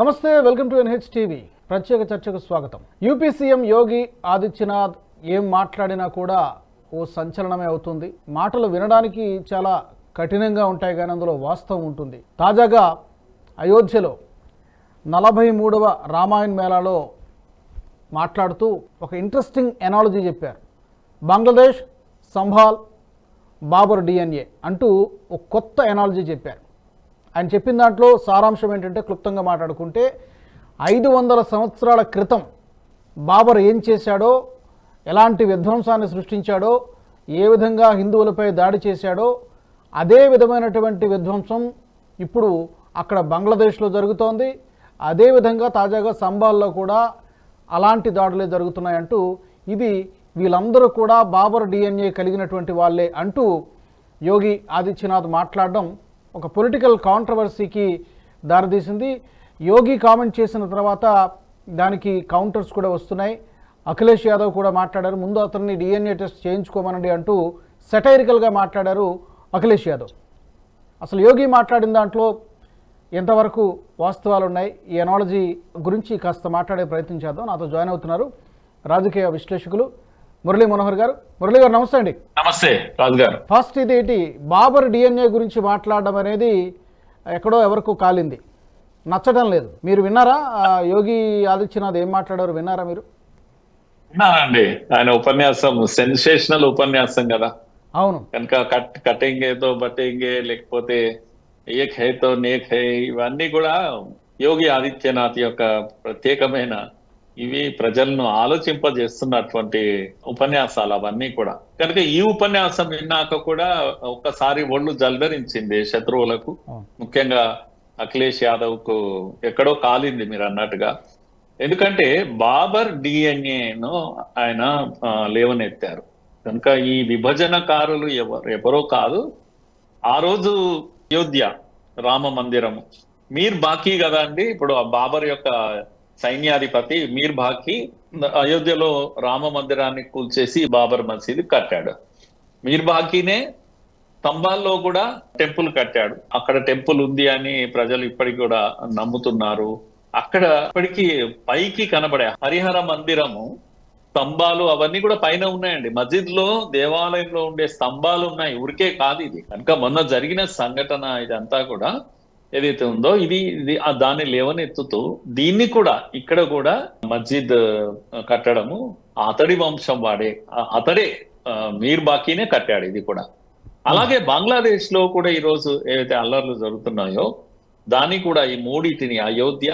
నమస్తే welcome to NH TV ప్రత్యేక చర్చకు స్వాగతం. యూపీ సీఎం యోగి ఆదిత్యనాథ్ ఏం మాట్లాడినా కూడా ఓ సంచలనమే అవుతుంది. మాటలు వినడానికి చాలా కఠినంగా ఉంటాయి కానీ అందులో వాస్తవం ఉంటుంది. తాజాగా అయోధ్యలో నలభై మూడవ రామాయణ మేళాలో మాట్లాడుతూ ఒక ఇంట్రెస్టింగ్ ఎనాలజీ చెప్పారు. బంగ్లాదేశ్ సంభాల్ బాబర్ డిఎన్ఏ అంటూ ఒక కొత్త ఎనాలజీ చెప్పారు. ఆయన చెప్పిన దాంట్లో సారాంశం ఏంటంటే క్లుప్తంగా మాట్లాడుకుంటే ఐదు వందల సంవత్సరాల క్రితం బాబర్ ఏం చేశాడో ఎలాంటి విధ్వంసాన్ని సృష్టించాడో ఏ విధంగా హిందువులపై దాడి చేశాడో అదే విధమైనటువంటి విధ్వంసం ఇప్పుడు అక్కడ బంగ్లాదేశ్లో జరుగుతోంది. అదేవిధంగా తాజాగా సంబాల్లో కూడా అలాంటి దాడులే జరుగుతున్నాయంటూ ఇది వీళ్ళందరూ కూడా బాబర్ డిఎన్ఏ కలిగినటువంటి వాళ్ళే అంటూ యోగి ఆదిత్యనాథ్ మాట్లాడడం ఒక పొలిటికల్ కాంట్రవర్సీకి దారితీసింది. యోగి కామెంట్ చేసిన తర్వాత దానికి కౌంటర్స్ కూడా వస్తున్నాయి. అఖిలేష్ యాదవ్ కూడా మాట్లాడారు. ముందు అతన్ని డిఎన్ఏ టెస్ట్ చేయించుకోమనండి అంటూ సెటైరికల్గా మాట్లాడారు అఖిలేష్ యాదవ్. అసలు యోగి మాట్లాడిన దాంట్లో ఎంతవరకు వాస్తవాలు ఉన్నాయి ఈ ఎనాలజీ గురించి కాస్త మాట్లాడే ప్రయత్నం చేద్దాం. నాతో జాయిన్ అవుతున్నారు రాజకీయ విశ్లేషకులు మురళీ మనోహర్ గారు. మురళీ గారు నమస్తే అండి. నమస్తే రాజు గారు. ఫస్ట్ ఇది ఏంటి? బాబర్ డిఎన్ఏ గురించి మాట్లాడడం అనేది ఎక్కడో ఎవరికో కాలింది. నచ్చడం లేదు. మీరు విన్నారా? యోగి ఆదిత్యనాథ్ ఏం మాట్లాడారు విన్నారా మీరు? విన్నానండి ఆయన ఉపన్యాసం సెన్సేషనల్ ఉపన్యాసం కదా. అవును. కనుక కట్ కటింగే తో బటింగే లేకపోతే ఏక్ హై తో నేక్ హై ఇవన్నీ కూడా యోగి ఆదిత్యనాథ్ యొక్క ప్రత్యేకమైన ఇవి ప్రజలను ఆలోచింపజేస్తున్నటువంటి ఉపన్యాసాలు అవన్నీ కూడా. కనుక ఈ ఉపన్యాసం విన్నాక కూడా ఒక్కసారి ఒళ్ళు జల్దరించింది శత్రువులకు. ముఖ్యంగా అఖిలేష్ యాదవ్కు ఎక్కడో కాలింది మీరు అన్నట్టుగా. ఎందుకంటే బాబర్ డిఎన్ఏను ఆయన లేవనెత్తారు. కనుక ఈ విభజనకారులు ఎవరు ఎవరో కాదు. ఆ రోజు అయోధ్య రామ మందిరము. మీర్ బాకీ కదా అండి? ఇప్పుడు ఆ బాబర్ యొక్క సైన్యాధిపతి మీర్ బాకి అయోధ్యలో రామ మందిరాన్ని కూల్చేసి బాబర్ మసీదు కట్టాడు. మీర్ బాకీనే స్తంభాల్లో కూడా టెంపుల్ కట్టాడు. అక్కడ టెంపుల్ ఉంది అని ప్రజలు ఇప్పటికి కూడా నమ్ముతున్నారు. అక్కడ ఇప్పటికి పైకి కనబడే హరిహర మందిరము స్తంభాలు అవన్నీ కూడా పైన ఉన్నాయండి. మస్జిద్లో దేవాలయంలో ఉండే స్తంభాలు ఉన్నాయి. ఊరికే కాదు ఇది. కనుక మొన్న జరిగిన సంఘటన ఇదంతా కూడా ఏదైతే ఉందో ఇది ఇది ఆ దాన్ని లేవనెత్తుతూ దీన్ని కూడా ఇక్కడ కూడా మస్జిద్ కట్టడము అతడి వంశం వాడే అతడే మీర్ బాకీనే కట్టాడు ఇది కూడా. అలాగే బంగ్లాదేశ్లో కూడా ఈ రోజు ఏవైతే అల్లర్లు జరుగుతున్నాయో దాన్ని కూడా ఈ మూడింటిని అయోధ్య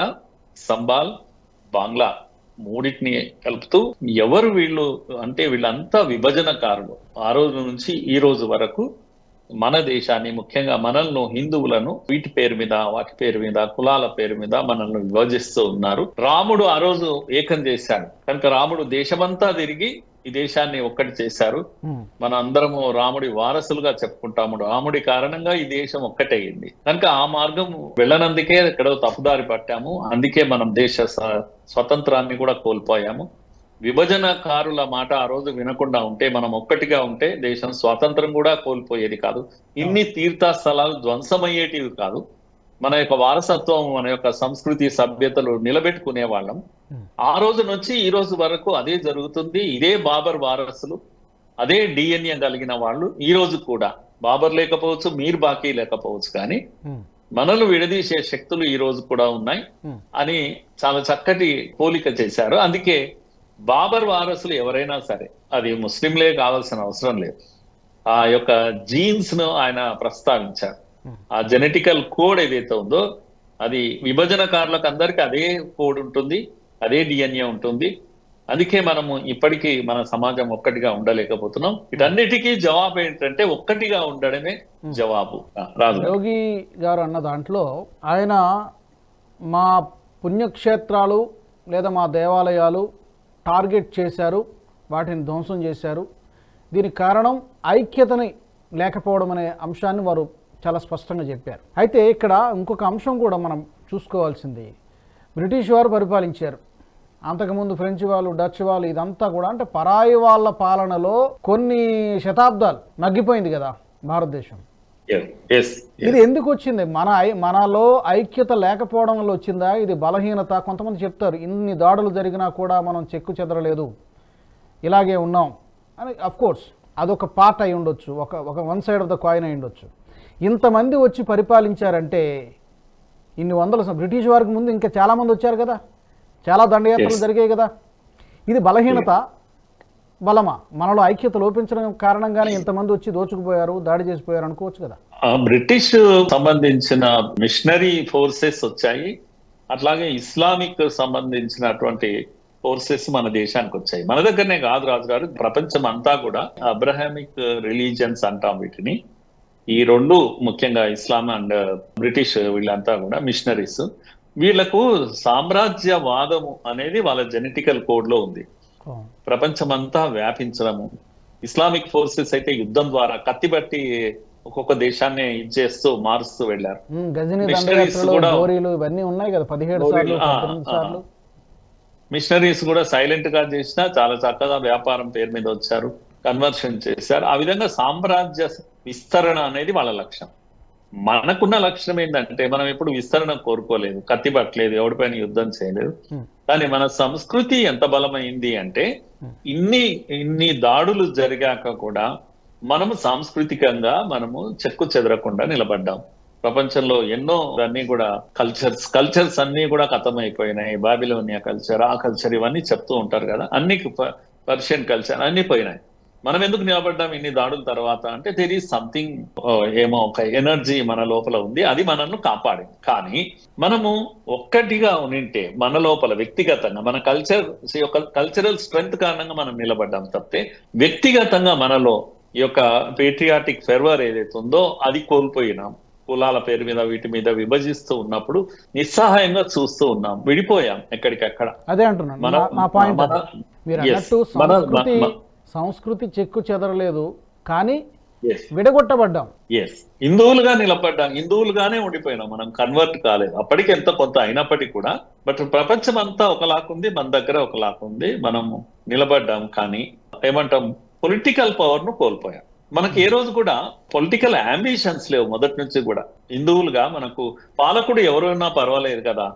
సంబాల్ బంగ్లా మూడింటిని కలుపుతూ ఎవరు వీళ్ళు అంటే వీళ్ళంతా విభజనకారులు. ఆ రోజు నుంచి ఈ రోజు వరకు మన దేశాన్ని ముఖ్యంగా మనల్ని హిందువులను వీటి పేరు మీద వాటి పేరు మీద కులాల పేరు మీద మనల్ని విభజిస్తూ ఉన్నారు. రాముడు ఆ రోజు ఏకం చేశాడు. కనుక రాముడు దేశమంతా తిరిగి ఈ దేశాన్ని ఒక్కటి చేశారు. మన అందరము రాముడి వారసులుగా చెప్పుకుంటాము. రాముడి కారణంగా ఈ దేశం ఒక్కటయ్యింది కనుక ఆ మార్గం వెళ్ళనందుకే ఎక్కడో తప్పుదారి పట్టాము. అందుకే మనం దేశ స్వతంత్రాన్ని కూడా కోల్పోయాము. విభజనకారుల మాట ఆ రోజు వినకుండా ఉంటే మనం ఒక్కటిగా ఉంటే దేశం స్వాతంత్రం కూడా కోల్పోయేది కాదు. ఇన్ని తీర్థ స్థలాలు ధ్వంసమయ్యేటివి కాదు. మన యొక్క వారసత్వం మన యొక్క సంస్కృతి సభ్యతలు నిలబెట్టుకునే వాళ్ళం. ఆ రోజు నుంచి ఈ రోజు వరకు అదే జరుగుతుంది. ఇదే బాబర్ వారసులు అదే డిఎన్ఏ కలిగిన వాళ్ళు ఈ రోజు కూడా. బాబర్ లేకపోవచ్చు మీర్ బాకీ లేకపోవచ్చు కానీ మనలు విడదీసే శక్తులు ఈ రోజు కూడా ఉన్నాయి అని చాలా చక్కటి పోలిక చేశారు. అందుకే బాబర్ వారసులు ఎవరైనా సరే అది ముస్లింలే కావాల్సిన అవసరం లేదు. ఆ యొక్క జీన్స్ను ఆయన ప్రస్తావించారు. ఆ జెనెటికల్ కోడ్ ఏదైతే ఉందో అది విభజనకారులకు అందరికి అదే కోడ్ ఉంటుంది అదే డిఎన్ఏ ఉంటుంది. అందుకే మనము ఇప్పటికీ మన సమాజం ఒక్కటిగా ఉండలేకపోతున్నాం. వీటన్నిటికీ జవాబు ఏంటంటే ఒక్కటిగా ఉండడమే జవాబు. రాజు. యోగి గారు అన్న దాంట్లో ఆయన మా పుణ్యక్షేత్రాలు లేదా మా దేవాలయాలు టార్గెట్ చేశారు వాటిని ధ్వంసం చేశారు. దీనికి కారణం ఐక్యతని లేకపోవడం అనే అంశాన్ని వారు చాలా స్పష్టంగా చెప్పారు. అయితే ఇక్కడ ఇంకొక అంశం కూడా మనం చూసుకోవాల్సింది. బ్రిటిష్ వారు పరిపాలించారు. అంతకుముందు ఫ్రెంచ్ వాళ్ళు డచ్ వాళ్ళు ఇదంతా కూడా అంటే పరాయి వాళ్ళ పాలనలో కొన్ని శతాబ్దాలు నగ్గిపోయింది కదా భారతదేశం. ఇది ఎందుకు వచ్చింది? మన మనలో ఐక్యత లేకపోవడం వల్ల వచ్చిందా? ఇది బలహీనత. కొంతమంది చెప్తారు ఇన్ని దాడులు జరిగినా కూడా మనం చెక్కు చెదరలేదు. ఇలాగే ఉన్నాం. అని అఫ్ కోర్స్ అదొక పార్ట్ అయి ఉండొచ్చు. ఒక ఒక one side of the coin అయి ఉండొచ్చు. ఇంతమంది వచ్చి పరిపాలించారంటే ఇన్ని వందల బ్రిటిష్ వారికి ముందు ఇంకా చాలామంది వచ్చారు కదా? చాలా దండయాత్రలు. జరిగాయి కదా? ఇది బలహీనత. బలమా? మనలో ఐక్యత లోపించడం కారణంగానే ఇంతమంది వచ్చి దోచుకుపోయారు దాడి చేసిపోయారు అనుకోవచ్చు కదా. ఆ బ్రిటిష్ సంబంధించిన మిషనరీ ఫోర్సెస్ వచ్చాయి. అట్లాగే ఇస్లామిక్ సంబంధించినటువంటి ఫోర్సెస్ మన దేశానికి వచ్చాయి. మన దగ్గరనే కాదు రాజు గారు ప్రపంచం అంతా కూడా అబ్రహామిక్ రిలీజియన్స్ అంటాం వీటిని. ఈ రెండు ముఖ్యంగా ఇస్లాం అండ్ బ్రిటిష్ వీళ్ళంతా కూడా మిషనరీస్. వీళ్ళకు సామ్రాజ్యవాదము అనేది వాళ్ళ జెనెటికల్ కోడ్లో ఉంది ప్రపంచమంతా వ్యాపించడము. ఇస్లామిక్ ఫోర్సెస్ అయితే యుద్ధం ద్వారా కత్తిబట్టి ఒక్కొక్క దేశాన్ని ఇచ్చేస్తూ మారుస్తూ వెళ్ళారు. ఇవన్నీ ఉన్నాయి కదా పదిహేడు. సార్లు మిషనరీస్ కూడా సైలెంట్గా చేసినా చాలా చక్కగా వ్యాపారం పేరు మీద వచ్చారు కన్వర్షన్ చేశారు. ఆ విధంగా సామ్రాజ్య విస్తరణ అనేది వాళ్ళ లక్ష్యం. మనకున్న లక్ష్యం ఏంటంటే మనం ఎప్పుడు విస్తరణ కోరుకోలేదు కత్తి పట్టలేదు ఎవరిపైన యుద్ధం చేయలేదు. Hmm. కానీ మన సంస్కృతి ఎంత బలమైంది అంటే ఇన్ని ఇన్ని దాడులు జరిగాక కూడా మనము సాంస్కృతికంగా మనము చెక్కు చెదరకుండా నిలబడ్డాం. ప్రపంచంలో ఎన్నో అన్ని కూడా కల్చర్స్ కల్చర్స్ అన్ని కూడా అయిపోయినాయి బాబిలోనియా కల్చర్ ఆ కల్చర్ ఇవన్నీ చెప్తూ ఉంటారు కదా. అన్ని పర్షియన్ కల్చర్ అన్ని పోయినాయి. మనం ఎందుకు నిలబడ్డాం ఇన్ని దాడుల తర్వాత? అంటే తెర్ ఈస్ సంథింగ్ ఏమో ఒక ఎనర్జీ మన లోపల ఉంది అది మనల్ని కాపాడింది. కానీ మనము ఒక్కటిగా ఉనింటే మన లోపల వ్యక్తిగతంగా మన కల్చర్ కల్చరల్ స్ట్రెంగ్త్ కారణంగా మనం నిలబడ్డాం తప్పితే వ్యక్తిగతంగా మనలో ఈ యొక్క పేట్రియాటిక్ ఫెర్వర్ ఏదైతే ఉందో అది కోల్పోయినాం. కులాల పేరు మీద వీటి మీద విభజిస్తూ ఉన్నప్పుడు నిస్సహాయంగా చూస్తూ ఉన్నాం. విడిపోయాం ఎక్కడికక్కడ. అదే అంటున్నాను. సంస్కృతి చెక్కు చెదరలేదు కానీ ఎస్ విడగొట్టబడ్డాం. ఎస్ హిందువులుగా నిలబడ్డాం. హిందువులుగానే ఉండిపోయినాం. మనం కన్వర్ట్ కాలేదు. అప్పటికి ఎంత కొంత అయినప్పటికీ కూడా బట్ ప్రపంచం అంతా ఒకలాకుంది మన దగ్గర ఒకలాకుంది మనం నిలబడ్డాం కానీ ఏమంటాం పొలిటికల్ పవర్ను కోల్పోయాం. మనకి ఏ రోజు కూడా పొలిటికల్ అంబిషన్స్ లేవు మొదటి నుంచి కూడా. హిందువులుగా మనకు పాలకుడు ఎవరైనా పర్వాలేదు కదా.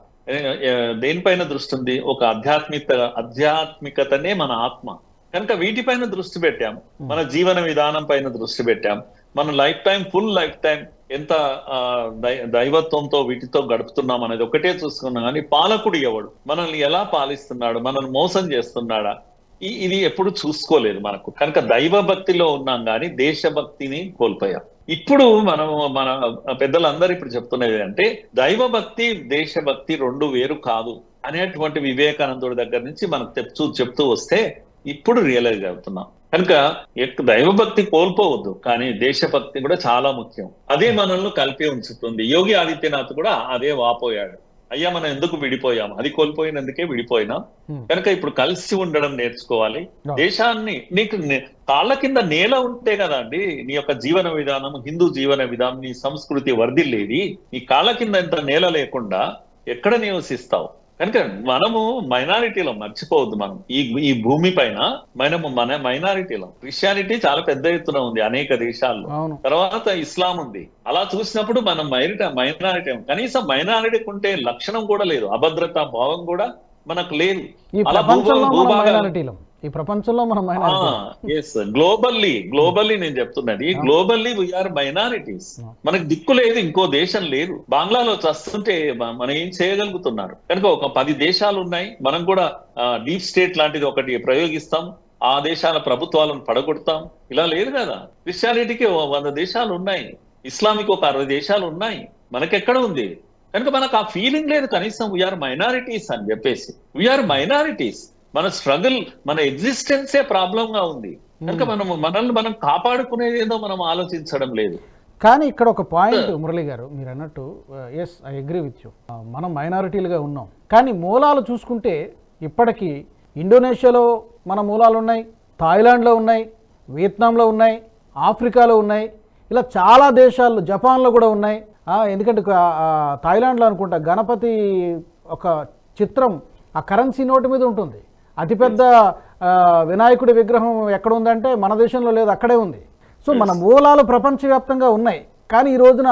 దేనిపైన దృష్టి ఉంది? ఒక ఆధ్యాత్మిక ఆధ్యాత్మికతనే మన ఆత్మ. కనుక వీటిపైన దృష్టి పెట్టాం మన జీవన విధానం పైన దృష్టి పెట్టాం మన life time full life time ఎంత దైవత్వంతో వీటితో గడుపుతున్నాం అనేది ఒకటే చూసుకున్నాం. కానీ పాలకుడు ఎవడు? మనల్ని ఎలా పాలిస్తున్నాడు? మనల్ని మోసం చేస్తున్నాడా? ఇది ఎప్పుడు చూసుకోలేదు మనకు. కనుక దైవ భక్తిలో ఉన్నాం కానీ దేశభక్తిని కోల్పోయాం. ఇప్పుడు మనం మన పెద్దలందరూ ఇప్పుడు చెప్తున్నది అంటే దైవ భక్తి దేశభక్తి రెండు వేరు కాదు అనేటువంటి వివేకానందుడి దగ్గర నుంచి మనకు చెప్తూ చెప్తూ వస్తే ఇప్పుడు రియలైజ్ అవుతున్నాం. కనుక దైవభక్తి కోల్పోవద్దు కానీ దేశభక్తి కూడా చాలా ముఖ్యం. అదే మనల్ని కలిపి ఉంచుతుంది. యోగి ఆదిత్యనాథ్ కూడా అదే వాపోయాడు. అయ్యా మనం ఎందుకు విడిపోయాం? అది కోల్పోయినందుకే విడిపోయినాం. కనుక ఇప్పుడు కలిసి ఉండడం నేర్చుకోవాలి. దేశాన్ని నీకు కాళ్ళ కింద నేల ఉంటే కదా అండి నీ యొక్క జీవన విధానం హిందూ జీవన విధానం నీ సంస్కృతి వర్ధిల్లేది. నీ కాళ్ళ కింద ఇంత నేల లేకుండా ఎక్కడ నివసిస్తావు? కనుక మనము మైనారిటీలో మర్చిపోవద్దు మనం. ఈ ఈ భూమి పైన మనము మన మైనారిటీలో. క్రిస్టియానిటీ చాలా పెద్ద ఎత్తున ఉంది అనేక దేశాల్లో. తర్వాత ఇస్లాం ఉంది. అలా చూసినప్పుడు మనం మైరిట మైనారిటీ కనీసం మైనారిటీకి ఉంటే లక్షణం కూడా లేదు. అభద్రతా భావం కూడా మనకు లేదు. అలా ప్రపంచంలో ఈ ప్రపంచంలో మనం ఎస్ గ్లోబల్లీ గ్లోబల్లీ నేను చెప్తున్నది గ్లోబల్లీ వీఆర్ మైనారిటీస్. మనకు దిక్కు లేదు ఇంకో దేశం లేదు. బంగ్లాలో చస్తుంటే మనం ఏం చేయగలుగుతున్నారు? కనుక ఒక పది దేశాలు ఉన్నాయి. మనం కూడా డీప్ స్టేట్ లాంటిది ఒకటి ప్రయోగిస్తాం. ఆ దేశాల ప్రభుత్వాలను పడగొడతాం. ఇలా లేదు కదా. క్రిస్టియానిటీకి వంద దేశాలు ఉన్నాయి. ఇస్లామిక్ ఒక అరవై దేశాలు ఉన్నాయి. మనకెక్కడ ఉంది? కనుక మనకు ఆ ఫీలింగ్ లేదు కనీసం. వీఆర్ మైనారిటీస్ అని చెప్పేసి. వీఆర్ మైనారిటీస్ మన స్ట్రగుల్ మన ఎగ్జిస్టెన్సే ప్రాబ్లం గా ఉంది. కనుక మనం మనల్ని మనం కాపాడుకునేది ఏదో మనం ఆలోచించడం లేదు. కానీ ఇక్కడ ఒక పాయింట్ మురళి గారు మీరు అన్నట్టు yes I agree with you మనం మైనారిటీలుగా ఉన్నాం. కానీ మూలాలు చూసుకుంటే ఇప్పటికీ ఇండోనేషియాలో మన మూలాలు ఉన్నాయి థాయిలాండ్లో ఉన్నాయి వియత్నాంలో ఉన్నాయి ఆఫ్రికాలో ఉన్నాయి ఇలా చాలా దేశాల్లో జపాన్లో కూడా ఉన్నాయి. ఎందుకంటే థాయిలాండ్లో అనుకుంటా గణపతి ఒక చిత్రం ఆ కరెన్సీ నోటు మీద ఉంటుంది. అతిపెద్ద వినాయకుడి విగ్రహం ఎక్కడ ఉందంటే మన దేశంలో లేదు అక్కడే ఉంది. సో మన మూలాలు ప్రపంచవ్యాప్తంగా ఉన్నాయి. కానీ ఈ రోజున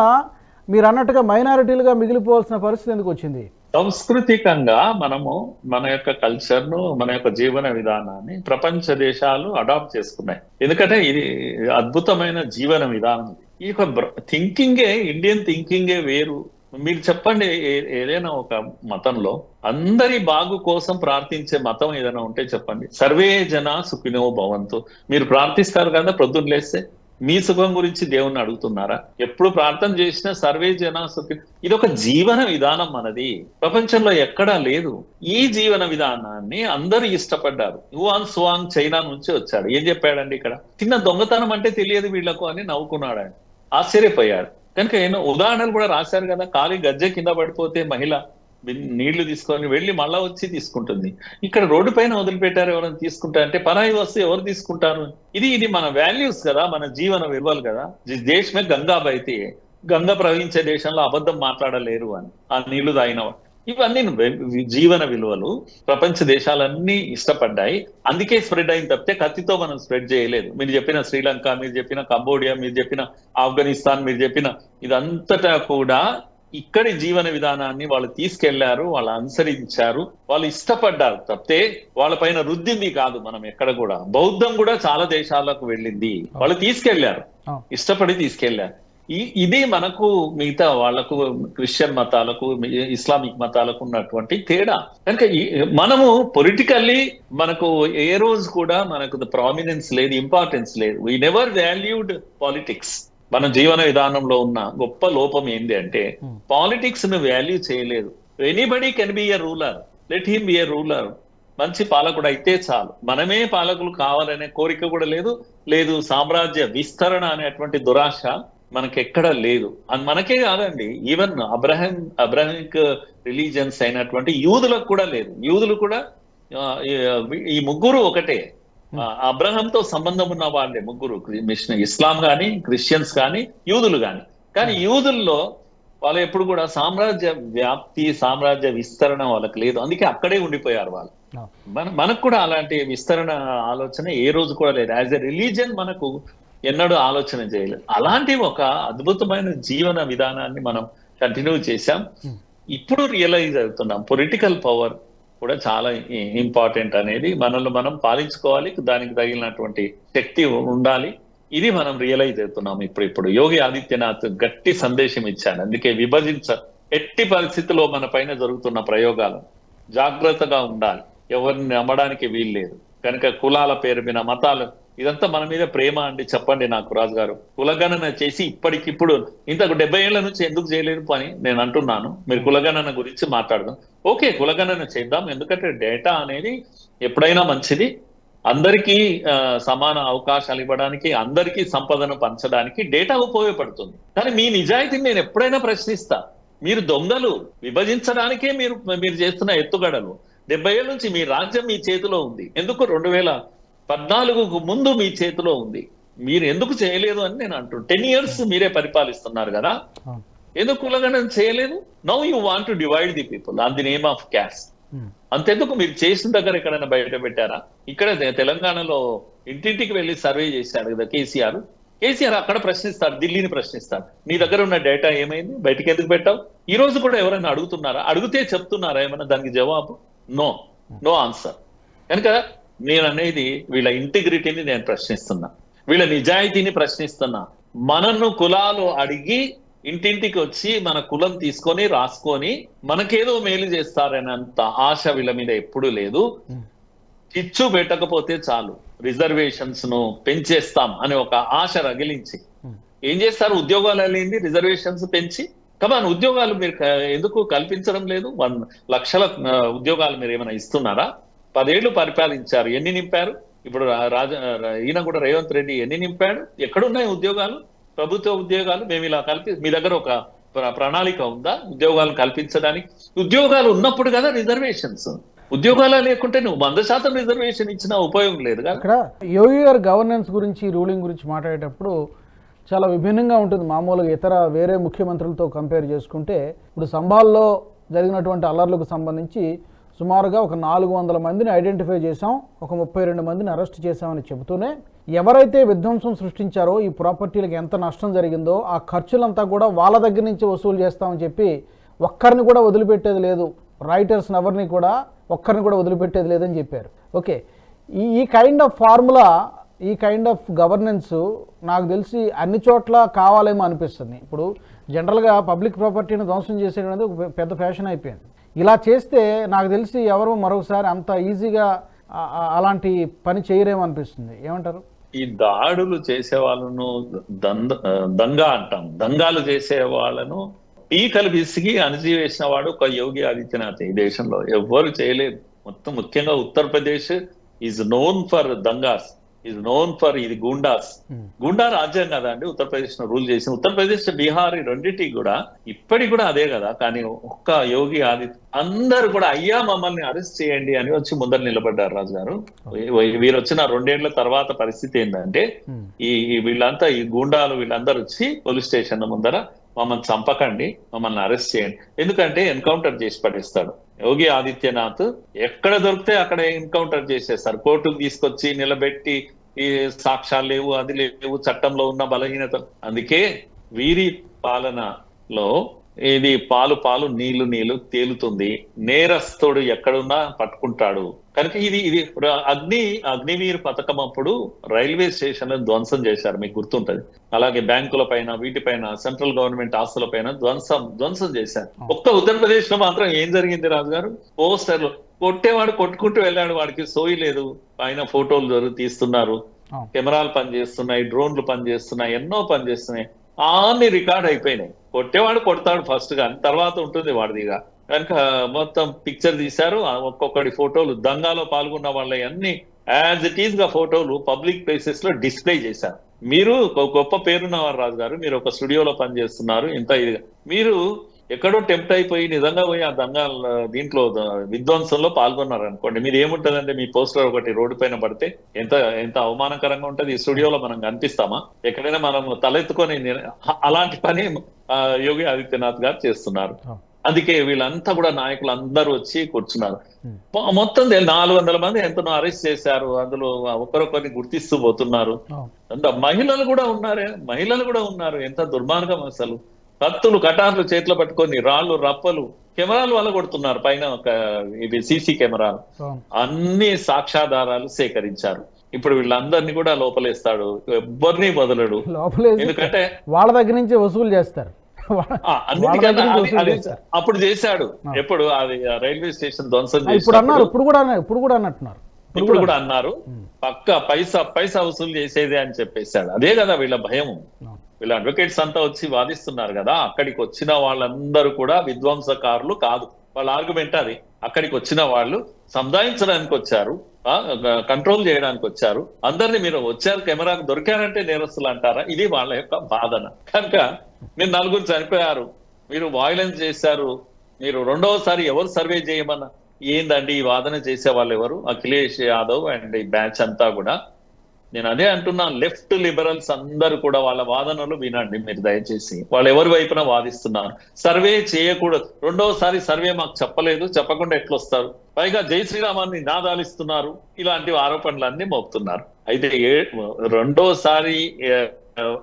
మీరు అన్నట్టుగా మైనారిటీలుగా మిగిలిపోవాల్సిన పరిస్థితి ఎందుకు వచ్చింది? సాంస్కృతికంగా మనము మన యొక్క కల్చర్ను మన యొక్క జీవన విధానాన్ని ప్రపంచ దేశాలు అడాప్ట్ చేసుకున్నాయి. ఎందుకంటే ఇది అద్భుతమైన జీవన విధానం. ఈ యొక్క థింకింగే ఇండియన్ థింకింగే వేరు. మీరు చెప్పండి ఏదైనా ఒక మతంలో అందరి బాగు కోసం ప్రార్థించే మతం ఏదైనా ఉంటే చెప్పండి. సర్వే జన సుఖినో భవంతు. మీరు ప్రార్థిస్తారు కదా ప్రొద్దున లేస్తే. మీ సుఖం గురించి దేవుణ్ణి అడుగుతున్నారా? ఎప్పుడు ప్రార్థన చేసినా సర్వే జన సుఖి ఇది ఒక జీవన విధానం మనది. ప్రపంచంలో ఎక్కడా లేదు. ఈ జీవన విధానాన్ని అందరూ ఇష్టపడ్డారు. యువాన్ సువాంగ్ చైనా నుంచి వచ్చాడు. ఏం చెప్పాడండి ఇక్కడ? చిన్న దొంగతనం అంటే తెలియదు వీళ్ళకు అని నవ్వుకున్నాడు ఆయన. ఆశ్చర్యపోయాడు కనుక ఎన్నో ఉదాహరణలు కూడా రాశారు కదా. ఖాళీ గజ్జె కింద పడిపోతే మహిళ నీళ్ళు తీసుకొని వెళ్ళి మళ్ళా వచ్చి తీసుకుంటుంది. ఇక్కడ రోడ్డు పైన వదిలిపెట్టారు ఎవరైనా తీసుకుంటారు అంటే పరాయి వస్తే ఎవరు తీసుకుంటారు? ఇది ఇది మన వాల్యూస్ కదా మన జీవన విలువలు కదా. దేశమే గంగా బైతే గంగ ప్రవహించే దేశంలో అబద్ధం మాట్లాడలేరు అని. ఆ నీళ్ళు తాగిన ఇవన్నీ జీవన విలువలు ప్రపంచ దేశాలన్నీ ఇష్టపడ్డాయి. అందుకే స్ప్రెడ్ అయింది తప్పితే కత్తితో మనం స్ప్రెడ్ చేయలేదు. మీరు చెప్పిన శ్రీలంక మీరు చెప్పిన కంబోడియా మీరు చెప్పిన ఆఫ్ఘనిస్తాన్ మీరు చెప్పిన ఇదంతటా కూడా ఇక్కడి జీవన విధానాన్ని వాళ్ళు తీసుకెళ్ళారు వాళ్ళు అనుసరించారు వాళ్ళు ఇష్టపడ్డారు తప్పితే వాళ్ళపైన రుద్దింది కాదు మనం ఎక్కడ కూడా. బౌద్ధం కూడా చాలా దేశాలకు వెళ్ళింది. వాళ్ళు తీసుకెళ్ళారు. ఇష్టపడి తీసుకెళ్ళారు. ఇది మనకు మిగతా వాళ్ళకు క్రిస్టియన్ మతాలకు ఇస్లామిక్ మతాలకు ఉన్నటువంటి తేడా. కనుక మనము పొలిటికల్లీ మనకు ఏ రోజు కూడా మనకు ప్రామినెన్స్ లేదు ఇంపార్టెన్స్ లేదు. వీ నెవర్ వాల్యూడ్ పాలిటిక్స్ మన జీవన విధానంలో ఉన్న గొప్ప లోపం ఏంటి అంటే పాలిటిక్స్ను వాల్యూ చేయలేదు. Anybody can be a ruler let him be a ruler మంచి పాలకుడు అయితే చాలు. మనమే పాలకులు కావాలనే కోరిక కూడా లేదు. లేదు సామ్రాజ్య విస్తరణ అనేటువంటి దురాశ మనకెక్కడ లేదు. అది మనకే కాదండి. ఈవెన్ అబ్రహం అబ్రహమిక్ రిలీజియన్స్ అయినటువంటి యూదులకు కూడా లేదు. యూదులు కూడా ఈ- ముగ్గురు ఒకటే. అబ్రహంతో సంబంధం ఉన్న వాళ్ళే ముగ్గురు. మిషన్ ఇస్లాం గాని క్రిస్టియన్స్ కానీ యూదులు గాని. కానీ యూదుల్లో వాళ్ళు ఎప్పుడు కూడా సామ్రాజ్య వ్యాప్తి సామ్రాజ్య విస్తరణ వాళ్ళకి లేదు. అందుకే అక్కడే ఉండిపోయారు వాళ్ళు. మన మనకు కూడా అలాంటి విస్తరణ ఆలోచన ఏ రోజు కూడా లేదు. యాజ్ ఎ రిలీజియన్ మనకు ఎన్నడూ ఆలోచన చేయలేదు. అలాంటి ఒక అద్భుతమైన జీవన విధానాన్ని మనం కంటిన్యూ చేశాం. ఇప్పుడు రియలైజ్ అవుతున్నాం. పొలిటికల్ పవర్ కూడా చాలా ఇంపార్టెంట్ అనేది మనల్ని మనం పాలించుకోవాలి దానికి తగిలినటువంటి శక్తి ఉండాలి. ఇది మనం రియలైజ్ అవుతున్నాం ఇప్పుడు ఇప్పుడు యోగి ఆదిత్యనాథ్ గట్టి సందేశం ఇచ్చాడు. అందుకే విభజించ ఎట్టి పరిస్థితిలో మన పైన జరుగుతున్న ప్రయోగాలు జాగ్రత్తగా ఉండాలి. ఎవరిని నమ్మడానికి వీల్లేదు. కనుక కులాల పేరు మీద మతాలు ఇదంతా మన మీద ప్రేమ అండి. చెప్పండి నాకు రాజు గారు కులగణన చేసి ఇప్పటికిప్పుడు ఇంతకు డెబ్బై ఏళ్ళ నుంచి ఎందుకు చేయలేదు పని నేను అంటున్నాను. మీరు కులగణన గురించి మాట్లాడదాం. ఓకే కులగణన చేద్దాం. ఎందుకంటే డేటా అనేది ఎప్పుడైనా మంచిది. అందరికీ సమాన అవకాశాలు ఇవ్వడానికి అందరికీ సంపదను పంచడానికి డేటా ఉపయోగపడుతుంది. కానీ మీ నిజాయితీని నేను ఎప్పుడైనా ప్రశ్నిస్తా. మీరు దొంగలు. విభజించడానికే మీరు మీరు చేస్తున్న ఎత్తుగడలు. డెబ్బై ఏళ్ళ నుంచి మీ రాజ్యం మీ చేతిలో ఉంది. ఎందుకు రెండు వేల పద్నాలుగుకు ముందు మీ చేతిలో ఉంది. మీరు ఎందుకు చేయలేదు అని నేను అంటున్నాను టెన్ ఇయర్స్ మీరే పరిపాలిస్తున్నారు కదా. ఎందుకు కులగణన చేయలేదు? Now you want to divide the people on the name of caste um. అంతెందుకు? మీరు చేసిన దగ్గర ఎక్కడైనా బయట పెట్టారా? ఇక్కడ తెలంగాణలో ఇంటింటికి వెళ్ళి సర్వే చేశాడు కదా కేసీఆర్. కేసీఆర్ అక్కడ ప్రశ్నిస్తాడు ఢిల్లీని ప్రశ్నిస్తాడు. నీ దగ్గర ఉన్న డేటా ఏమైంది? బయటికి ఎందుకు పెట్టావు? ఈ రోజు కూడా ఎవరైనా అడుగుతున్నారా? అడిగితే చెప్తున్నారా ఏమైనా దానికి జవాబు? నో నో ఆన్సర్ కనుక నేను అనేది వీళ్ళ ఇంటిగ్రిటీని నేను ప్రశ్నిస్తున్నా. వీళ్ళ నిజాయితీని ప్రశ్నిస్తున్నా. మనను కులాలు అడిగి ఇంటింటికి వచ్చి మన కులం తీసుకొని రాసుకొని మనకేదో మేలు చేస్తారనేంత ఆశ వీళ్ళ మీద ఎప్పుడూ లేదు. చిచ్చు పెట్టకపోతే చాలు. రిజర్వేషన్స్ను పెంచేస్తాం అనే ఒక ఆశ రగిలించి. ఏం చేస్తారు? ఉద్యోగాలు వెళ్ళింది రిజర్వేషన్స్ పెంచి. కమాన్ ఉద్యోగాలు మీరు ఎందుకు కల్పించడం లేదు? వన్ లక్షల ఉద్యోగాలు మీరు ఏమైనా ఇస్తున్నారా? పదేళ్ళు పరిపాలించారు. ఎన్ని నింపారు? ఇప్పుడు రా- రాజ ఈయన కూడా రేవంత్ రెడ్డి ఎన్ని నింపాడు? ఎక్కడున్నాయి ఉద్యోగాలు? ప్రభుత్వ ఉద్యోగాలు? మేము ఇలా కల్పి మీ దగ్గర ఒక ప్ర- ప్రణాళిక ఉందా? ఉద్యోగాలు కల్పించడానికి? ఉద్యోగాలు ఉన్నప్పుడు కదా రిజర్వేషన్స్. ఉద్యోగాలు లేకుంటే నువ్వు వంద శాతం రిజర్వేషన్ ఇచ్చినా ఉపయోగం లేదు అక్కడ ఇక్కడ యోగి గవర్నెన్స్ గురించి రూలింగ్ గురించి మాట్లాడేటప్పుడు చాలా విభిన్నంగా ఉంటుంది. మామూలుగా ఇతర వేరే ముఖ్యమంత్రులతో కంపేర్ చేసుకుంటే ఇప్పుడు సంభాల్లో జరిగినటువంటి అల్లర్లకు సంబంధించి సుమారుగా ఒక నాలుగు వందల మందిని ఐడెంటిఫై చేశాం ఒక ముప్పై రెండు మందిని అరెస్ట్ చేశామని చెబుతూనే ఎవరైతే విధ్వంసం సృష్టించారో ఈ ప్రాపర్టీలకు ఎంత నష్టం జరిగిందో ఆ ఖర్చులంతా కూడా వాళ్ళ దగ్గర నుంచి వసూలు చేస్తామని చెప్పి ఒక్కరిని కూడా వదిలిపెట్టేది లేదు. రైటర్స్ని ఎవరిని కూడా ఒక్కరిని కూడా వదిలిపెట్టేది లేదని చెప్పారు. ఓకే. ఈ ఈ కైండ్ ఆఫ్ ఫార్ములా ఈ కైండ్ ఆఫ్ గవర్నెన్స్ నాకు తెలిసి అన్ని చోట్ల కావాలేమో అనిపిస్తుంది. ఇప్పుడు జనరల్గా పబ్లిక్ ప్రాపర్టీని ధ్వంసం చేసేది అనేది ఒక పెద్ద ఫ్యాషన్ అయిపోయింది. ఇలా చేస్తే నాకు తెలిసి ఎవరు మరొకసారి అంత ఈజీగా అలాంటి పని చేయరేమనిపిస్తుంది ఏమంటారు? ఈ దాడులు చేసే వాళ్ళను దంద దంగా అంటాం. దంగాలు చేసే వాళ్ళను పీకలు విసిగి అణిచివేసిన వాడు ఒక యోగి ఆదిత్యనాథ్ ఈ దేశంలో. ఎవ్వరు చేయలేదు. మొత్తం ముఖ్యంగా ఉత్తరప్రదేశ్ ఈజ్ నోన్ ఫర్ దంగాస్. ఈజ్ నోన్ ఫర్ ఇది గుండాస్. గుండా రాజ్యం కదా అండి ఉత్తరప్రదేశ్ను రూల్ చేసి ఉత్తరప్రదేశ్ బీహార్ ఈ రెండింటికి కూడా ఇప్పటికి కూడా అదే కదా. కానీ ఒక్క యోగి ఆదిత్య అందరూ కూడా అయ్యా మమ్మల్ని అరెస్ట్ చేయండి అని వచ్చి ముందర నిలబడ్డారు రాజు గారు వీరు వచ్చిన రెండేళ్ళ తర్వాత పరిస్థితి ఏంటంటే Hmm. ఈ ఈ వీళ్ళంతా ఈ గూండాలు వీళ్ళందరూ వచ్చి పోలీస్ స్టేషన్ ముందర మమ్మల్ని చంపకండి మమ్మల్ని అరెస్ట్ చేయండి. ఎందుకంటే ఎన్కౌంటర్ చేసి పడేస్తాడు. యోగి ఆదిత్యనాథ్ ఎక్కడ దొరికితే అక్కడ ఎన్కౌంటర్ చేసేస్తారు. కోర్టుకు తీసుకొచ్చి నిలబెట్టి ఈ సాక్ష్యాలు లేవు అది లేవు చట్టంలో ఉన్న బలహీనత. అందుకే వీరి పాలనలో ఇది పాలు పాలు నీళ్ళు నీళ్ళు తేలుతుంది. నేరస్తుడు ఎక్కడున్నా పట్టుకుంటాడు. కనుక ఇది ఇది అగ్ని అగ్నివీర్ పథకం అప్పుడు రైల్వే స్టేషన్ ధ్వంసం చేశారు మీకు గుర్తుంటది. అలాగే బ్యాంకుల పైన వీటిపైన సెంట్రల్ గవర్నమెంట్ ఆస్తుల పైన ధ్వంసం ధ్వంసం చేశారు. ఒక్క ఉత్తరప్రదేశ్లో మాత్రం ఏం జరిగింది రాజు గారు పోస్టర్లు కొట్టేవాడు కొట్టుకుంటూ వెళ్ళాడు. వాడికి సోయి లేదు. పైన ఫోటోలు జరుగు తీస్తున్నారు. కెమెరాలు పనిచేస్తున్నాయి. డ్రోన్లు పనిచేస్తున్నాయి. ఎన్నో పనిచేస్తున్నాయి. అన్ని రికార్డ్ అయిపోయినాయి. కొట్టేవాడు కొడతాడు ఫస్ట్గా తర్వాత ఉంటుంది వాడిదిగా కనుక మొత్తం పిక్చర్ తీశారు. ఒక్కొక్కడి ఫోటోలు దంగాలో పాల్గొన్న వాళ్ళ అన్ని యాజ్ ఇట్ ఈస్గా ఫోటోలు పబ్లిక్ ప్లేసెస్లో డిస్ప్లే చేశారు. మీరు గొప్ప పేరున్నవారు రాజు గారు మీరు ఒక స్టూడియోలో పనిచేస్తున్నారు. ఇంత ఇదిగా. మీరు ఎక్కడో టెంప్ట్ అయిపోయి నిజంగా పోయి ఆ దంగాల దీంట్లో విధ్వంసంలో పాల్గొన్నారు అనుకోండి. మీరు ఏముంటదంటే మీ పోస్టర్ ఒకటి రోడ్డు పైన పడితే ఎంత ఎంత అవమానకరంగా ఉంటది? ఈ స్టూడియోలో మనం కనిపిస్తామా? ఎక్కడైనా మనం తలెత్తుకొని అలాంటి పని యోగి ఆదిత్యనాథ్ గారు చేస్తున్నారు. అందుకే వీళ్ళంతా కూడా నాయకులు అందరూ వచ్చి కూర్చున్నారు. మొత్తం నాలుగు వందల మంది ఎంతనో అరెస్ట్ చేశారు. అందులో ఒకరొకరిని గుర్తిస్తూ పోతున్నారు. మహిళలు కూడా ఉన్నారే మహిళలు కూడా ఉన్నారు. ఎంత దుర్మార్గం అసలు. కత్తులు కటార్లు చేతిలో పట్టుకొని రాళ్ళు రప్పలు కెమెరాలు వల్ల కొడుతున్నారు పైన ఒక ఇవి సీసీ కెమెరాలు. అన్ని సాక్ష్యాధారాలు సేకరించారు. ఇప్పుడు వీళ్ళందరినీ కూడా లోపలేస్తాడు. ఎవ్వరిని వదలడు. ఎందుకంటే వాళ్ళ దగ్గర నుంచి వసూలు చేస్తారు. అప్పుడు చేశాడు. ఎప్పుడు అది రైల్వే స్టేషన్ ధ్వంసం ఇప్పుడు అన్నారు ఇప్పుడు కూడా అన్నారు ఇప్పుడు కూడా అన్నట్టున్నారు. ఇప్పుడు కూడా అన్నారు. పక్క పైసా పైసా వసూలు చేసేది అని చెప్పేశాడు. అదే కదా వీళ్ళ భయం. వీళ్ళ అడ్వకేట్స్ అంతా వచ్చి వాదిస్తున్నారు కదా అక్కడికి వచ్చిన వాళ్ళందరూ కూడా విధ్వంసకారులు కాదు. వాళ్ళ ఆర్గ్యుమెంట్ అది. అక్కడికి వచ్చిన వాళ్ళు సంధాయించడానికి వచ్చారు కంట్రోల్ చేయడానికి వచ్చారు. అందరినీ మీరు వచ్చారు కెమెరాకు దొరికారంటే నేరస్తులు అంటారా? ఇది వాళ్ళ యొక్క బాధన. కనుక మీరు నలుగురు చనిపోయారు మీరు వాయిలెన్స్ చేశారు మీరు రెండవసారి ఎవరు సర్వే చేయమన్నా? ఏందండి ఈ వాదన చేసే వాళ్ళు ఎవరు? అఖిలేష్ యాదవ్ అండ్ ఈ బ్యాచ్ అంతా కూడా. నేను అదే అంటున్నా లెఫ్ట్ లిబరల్స్ అందరూ కూడా వాళ్ళ వాదనలు వినండి మీరు దయచేసి. వాళ్ళు ఎవరి వైపున వాదిస్తున్నారు? సర్వే చేయకూడదు. రెండోసారి సర్వే మాకు చెప్పలేదు. చెప్పకుండా ఎట్లొస్తారు? పైగా జై శ్రీరామాన్ని నాదాలిస్తున్నారు ఇలాంటి ఆరోపణలన్నీ మోపుతున్నారు. అయితే ఏ- రెండోసారి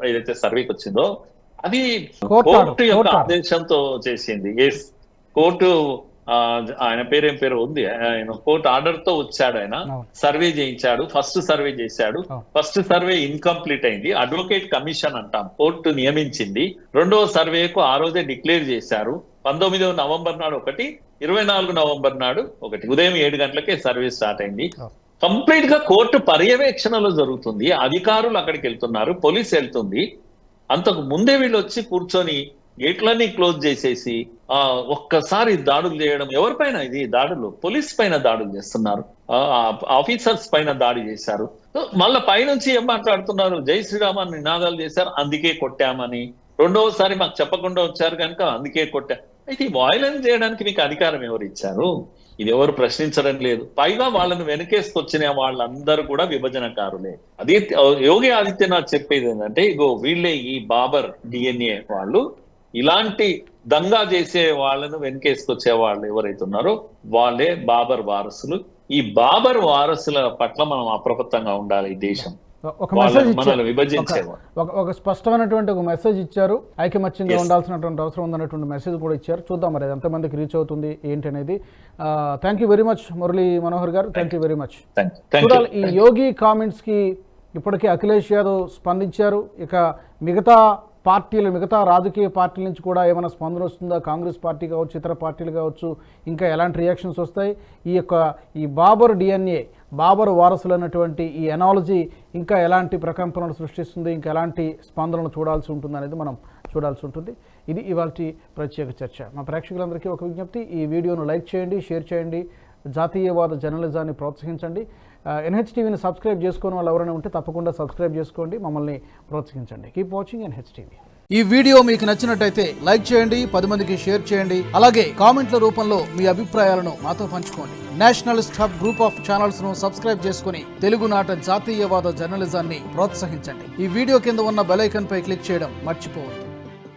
ఏదైతే సర్వేకి వచ్చిందో అది కోర్టు యొక్క. ఆదేశంతో చేసింది. ఎస్ కోర్టు ఆయన పేరేం పేరు? ఉంది. ఆయన కోర్టు ఆర్డర్తో వచ్చాడు ఆయన. సర్వే చేయించాడు. ఫస్ట్ సర్వే చేశాడు. ఫస్ట్ సర్వే ఇన్కంప్లీట్ అయింది. అడ్వకేట్ కమిషన్ అంటాం. కోర్టు నియమించింది. రెండవ సర్వేకు ఆ రోజే డిక్లేర్ చేశారు. పంతొమ్మిదవ నవంబర్ నాడు ఒకటి ఇరవై నాలుగు నవంబర్ నాడు ఒకటి. ఉదయం ఏడు గంటలకే సర్వే స్టార్ట్ అయింది. కంప్లీట్గా కోర్టు పర్యవేక్షణలో జరుగుతుంది. అధికారులు అక్కడికి వెళ్తున్నారు. పోలీస్ వెళ్తుంది. అంతకు ముందే వీళ్ళు వచ్చి కూర్చొని గేట్లన్నీ క్లోజ్ చేసేసి ఆ ఒక్కసారి దాడులు చేయడం ఎవరిపైన ఇది దాడులు? పోలీస్ పైన దాడులు చేస్తున్నారు. ఆఫీసర్స్ పైన దాడి చేశారు. మళ్ళీ మళ్ళా పైనుంచి ఏం మాట్లాడుతున్నారు? జై శ్రీరామాన్ని నినాదాలు చేశారు అందుకే కొట్టామని. రెండవసారి మాకు చెప్పకుండా వచ్చారు కనుక అందుకే కొట్టా. అయితే ఈ వాయిలెన్స్ చేయడానికి మీకు అధికారం ఎవరు ఇచ్చారు? ఇది ఎవరు ప్రశ్నించడం లేదు. పైగా వాళ్ళని వెనకేసుకొచ్చిన వాళ్ళందరూ కూడా విభజనకారులే. అది యోగి ఆదిత్యనాథ్ చెప్పేది ఏంటంటే ఇగో వీళ్ళే ఈ బాబర్ డిఎన్ఏ వాళ్ళు. ఇలాంటి దంగా చేసే వాళ్ళను వెనకేసుకొచ్చే వాళ్ళు ఎవరైతే ఉన్నారో వాళ్ళే బాబర్ వారసులు. ఈ బాబర్ వారసుల పట్ల మనం అప్రమత్తంగా ఉండాలి ఈ దేశం. ఒక మెసేజ్ ఒక స్పష్టమైనటువంటి ఒక మెసేజ్ ఇచ్చారు. ఐకమత్యంగా ఉండాల్సినటువంటి అవసరం ఉందన్నటువంటి మెసేజ్ కూడా ఇచ్చారు. చూద్దాం మరి ఎంతమందికి రీచ్ అవుతుంది ఏంటి అనేది. Thank you very much Murali Manohar garu. Thank you very much చూడాలి ఈ యోగి కామెంట్స్కి ఇప్పటికే అఖిలేష్ యాదవ్ స్పందించారు. ఇక మిగతా పార్టీలు మిగతా రాజకీయ పార్టీల నుంచి కూడా ఏమైనా స్పందన వస్తుందా? కాంగ్రెస్ పార్టీ కావచ్చు ఇతర పార్టీలు కావచ్చు ఇంకా ఎలాంటి రియాక్షన్స్ వస్తాయి? ఈ యొక్క ఈ బాబర్ డిఎన్ఏ బాబర్ వారసులు అన్నటువంటి ఈ ఎనాలజీ ఇంకా ఎలాంటి ప్రకంపనలు సృష్టిస్తుంది? ఇంకా ఎలాంటి స్పందనలు చూడాల్సి ఉంటుంది అనేది మనం చూడాల్సి ఉంటుంది. ఇది ఇవాళ ప్రత్యేక చర్చ. మా ప్రేక్షకులందరికీ ఒక విజ్ఞప్తి. ఈ వీడియోను లైక్ చేయండి షేర్ చేయండి. జాతీయవాద జర్నలిజాన్ని ప్రోత్సహించండి. ఎన్హెచ్టీవీని సబ్స్క్రైబ్ చేసుకుని వాళ్ళు ఎవరైనా ఉంటే తప్పకుండా సబ్స్క్రైబ్ చేసుకోండి మమ్మల్ని ప్రోత్సహించండి. Keep watching NHTV. ఈ వీడియో మీకు నచ్చినట్టయితే లైక్ చేయండి పది మందికి షేర్ చేయండి అలాగే కామెంట్ల రూపంలో మీ అభిప్రాయాలను మాతో పంచుకోండి. నేషనలిస్ట్ హబ్ గ్రూప్ ఆఫ్ ఛానల్స్ను సబ్స్క్రైబ్ చేసుకుని తెలుగునాట జాతీయవాద జర్నలిజాన్ని ప్రోత్సహించండి. ఈ వీడియో కింద ఉన్న బెలైకన్ పై క్లిక్ చేయడం మర్చిపోవద్దు.